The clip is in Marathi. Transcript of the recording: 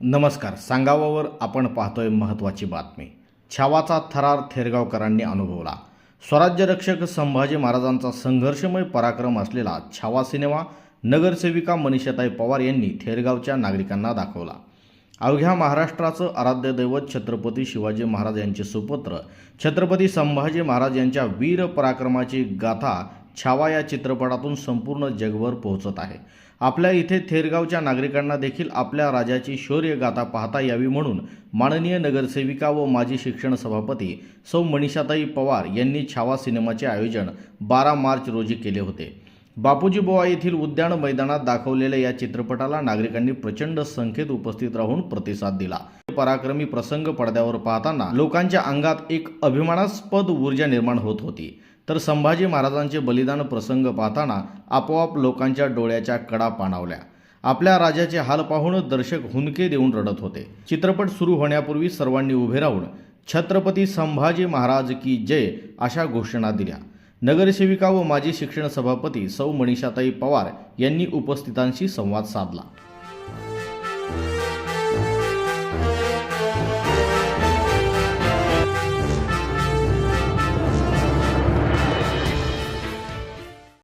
नमस्कार सांगावावर आपण पाहतोय महत्त्वाची बातमी. छावाचा थरार थेरगावकरांनी अनुभवला. स्वराज्य रक्षक संभाजी महाराजांचा संघर्षमय पराक्रम असलेला छावा सिनेमा नगरसेविका मनीषाताई पवार यांनी थेरगावच्या नागरिकांना दाखवला. अवघ्या महाराष्ट्राचं आराध्य दैवत छत्रपती शिवाजी महाराज यांचे सुपुत्र छत्रपती संभाजी महाराज यांच्या वीर पराक्रमाची गाथा छावा या चित्रपटातून संपूर्ण जगभर पोहोचत आहे. आपल्या इथे थेरगावच्या नागरिकांना देखील आपल्या राजाची शौर्य गाथा पाहता यावी म्हणून माननीय नगरसेविका व माजी शिक्षण सभापती सौ मनीषाताई पवार यांनी छावा सिनेमाचे आयोजन बारा मार्च रोजी केले होते. बापूजी बोवा येथील उद्यान मैदानात दाखवलेल्या या चित्रपटाला नागरिकांनी प्रचंड संख्येत उपस्थित राहून प्रतिसाद दिला. पराक्रमी प्रसंग पडद्यावर पाहताना लोकांच्या अंगात एक अभिमानास्पद ऊर्जा निर्माण होत होती. तर संभाजी महाराजांचे बलिदान प्रसंग पाहताना आपोआप लोकांच्या डोळ्याच्या कडा पाणावल्या. आपल्या राजाचे हाल पाहून दर्शक हुंदके देऊन रडत होते. चित्रपट सुरू होण्यापूर्वी सर्वांनी उभे राहून छत्रपती संभाजी महाराज की जय अशा घोषणा दिल्या. नगरसेविका व माजी शिक्षण सभापती सौ मनीषाताई पवार यांनी उपस्थितांशी संवाद साधला.